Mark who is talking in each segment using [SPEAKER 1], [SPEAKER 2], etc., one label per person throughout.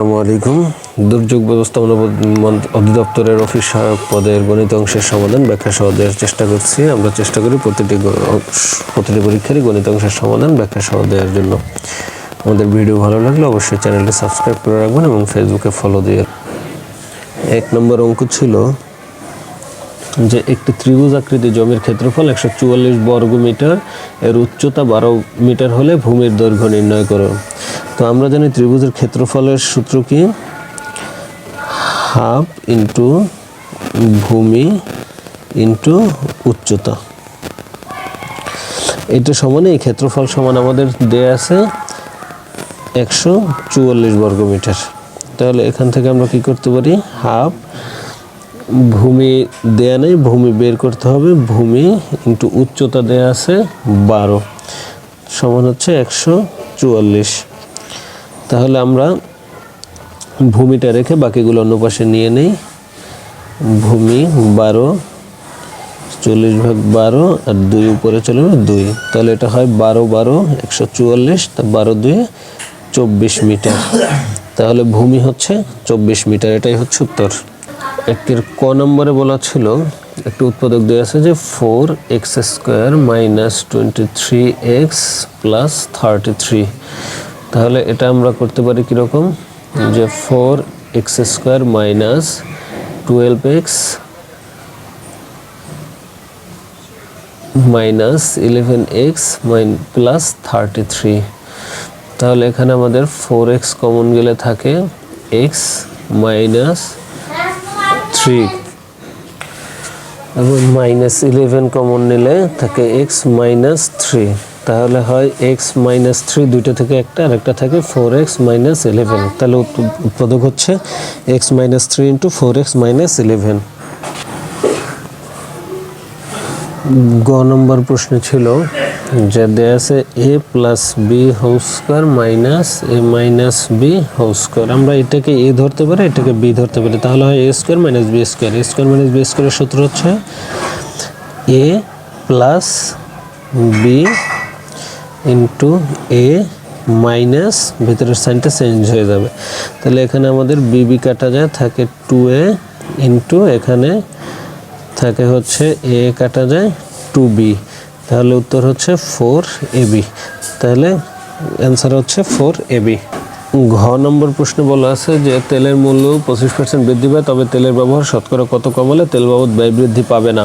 [SPEAKER 1] আসসালামু দুর্যোগ ব্যবস্থাপনা অধিদপ্তরের অফিস সহায়ক পদের গণিত অংশের সমাধান ব্যাখ্যা সহ দেওয়ার চেষ্টা করছি। আমরা চেষ্টা করি প্রতিটি প্রতিটি পরীক্ষারই গণিত অংশের সমাধান ব্যাখ্যা সহ দেওয়ার জন্য। আমাদের ভিডিও ভালো লাগলে অবশ্যই চ্যানেলটি সাবস্ক্রাইব করে রাখবেন এবং ফেসবুকে ফলো দিয়ে এক নম্বর অঙ্ক ছিল যে একটি ত্রিভুজ আকৃতি জমির ক্ষেত্রফল একশো চুয়াল্লিশ বর্গ মিটার এর উচ্চতা বারো মিটার হলে ভূমির দৈর্ঘ্য নির্ণয় করো। তো আমরা জানি ত্রিভুজের ক্ষেত্রফলের সূত্র কি? হাফ ইন্টু ভূমি ইন্টু উচ্চতা। এটা সমানে এই ক্ষেত্রফল সমান আমাদের দেয়া আছে একশো চুয়াল্লিশ বর্গ মিটার তাহলে এখান থেকে আমরা কি করতে পারি? হাফ ভূমি দেয়া নেই, ভূমি বের করতে হবে, ভূমি ইন্টু উচ্চতা দেয়া আছে বারো। সমান হচ্ছে একশো চুয়াল্লিশ। তাহলে আমরা ভূমিটা রেখে বাকিগুলো অন্য পাশে নিয়ে নেই। ভূমি বারো, চল্লিশ ভাগ বারো আর দুই উপরে চলে যাবে দুই। তাহলে এটা হয় বারো বারো, একশো চুয়াল্লিশ, তা বারো দুয়ে চব্বিশ মিটার। তাহলে ভূমি হচ্ছে চব্বিশ মিটার, এটাই হচ্ছে উত্তর। একের ক নম্বরে বলা ছিল, একটি উৎপাদক দেওয়া আছে যে four x square minus twenty three x plus thirty three. তাহলে এটা আমরা করতে পারি কীরকম যে four x square minus twelve x minus eleven x minus plus thirty three. তাহলে এখানে আমাদের ফোর এক্স কমন গেলে থাকে এক্স মাইনাস থ্রি এবং মাইনাস ইলেভেন কমন নিলে থাকে এক্স মাইনাস থ্রি তাহলে হয় এক্স মাইনাস থ্রি দুইটা থেকে একটা, আর একটা থাকে ফোর এক্স মাইনাস ইলেভেন তাহলে উৎপ- উৎপাদক হচ্ছে x minus three into four x minus eleven গ নম্বর প্রশ্ন ছিল যে আছে a plus b whole square minus a minus b whole square আমরা এটাকে এ ধরতে পারি, এটাকে বি ধরতে পারি। তাহলে হয় a square minus b square a square minus b স্কোয়ারের সূত্র হচ্ছে a plus b into a minus ভিতরের সাইনটা চেঞ্জ হয়ে যাবে। তাহলে এখানে আমাদের বিবি কাটা যায়, থাকে টু এ ইন্টু এখানে থাকে হচ্ছে এ কাটা যায় টু বি তাহলে উত্তর হচ্ছে ফোর এ বি তাহলে অ্যান্সার হচ্ছে ফোর এ বি ঘ নম্বর প্রশ্নে বলা আছে যে তেলের মূল্য পঁচিশ পার্সেন্ট বৃদ্ধি পায়, তবে তেলের ব্যবহার শতকরা কত কমালে তেল বাবদ ব্যয় বৃদ্ধি পাবে না?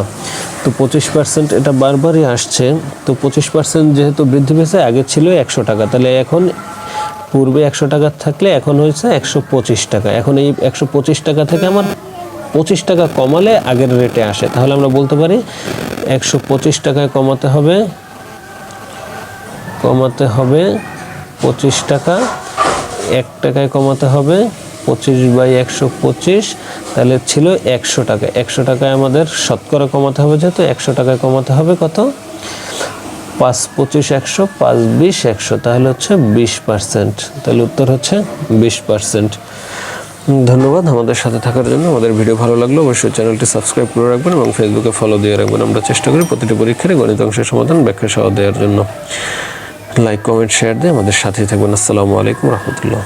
[SPEAKER 1] তো পঁচিশ পার্সেন্ট এটা বারবারই আসছে। তো পঁচিশ পার্সেন্ট যেহেতু বৃদ্ধি পেয়েছে, আগে ছিল একশো টাকা। তাহলে এখন পূর্বে একশো টাকা থাকলে এখন হয়েছে একশো পঁচিশ টাকা। এখন এই একশো পঁচিশ টাকা থেকে আমার পঁচিশ টাকা কমালে আগের রেটে আসে। তাহলে আমরা বলতে পারি একশো পঁচিশ টাকায় কমাতে হবে কমাতে হবে পঁচিশ টাকা, এক টাকায় কমাতে হবে পঁচিশ বাই একশো পঁচিশ, তাহলে ছিল একশো টাকা। একশো টাকায় আমাদের শতকরা কমাতে হবে যেহেতু, একশো টাকায় কমাতে হবে কত? পাঁচ পঁচিশ একশো, পাঁচ বিশ একশো, তাহলে হচ্ছে বিশ পার্সেন্ট তাহলে উত্তর হচ্ছে বিশ পার্সেন্ট ধন্যবাদ আমাদের সাথে থাকার জন্য। আমাদের ভিডিও ভালো লাগল অবশ্যই চ্যানেলটি সাবস্ক্রাইব করে রাখবেন এবং ফেসবুকে ফলো দিয়ে রাখবেন। আমরা চেষ্টা করি প্রতিটি পরীক্ষার গণিত অংশের সমাধান ব্যাখ্যা সহ দেওয়ার জন্য। লাইক কমেন্ট শেয়ার দিয়ে আমাদের সাথেই থাকবেন। আসসালামু আলাইকুম রহমতুল্লাহ।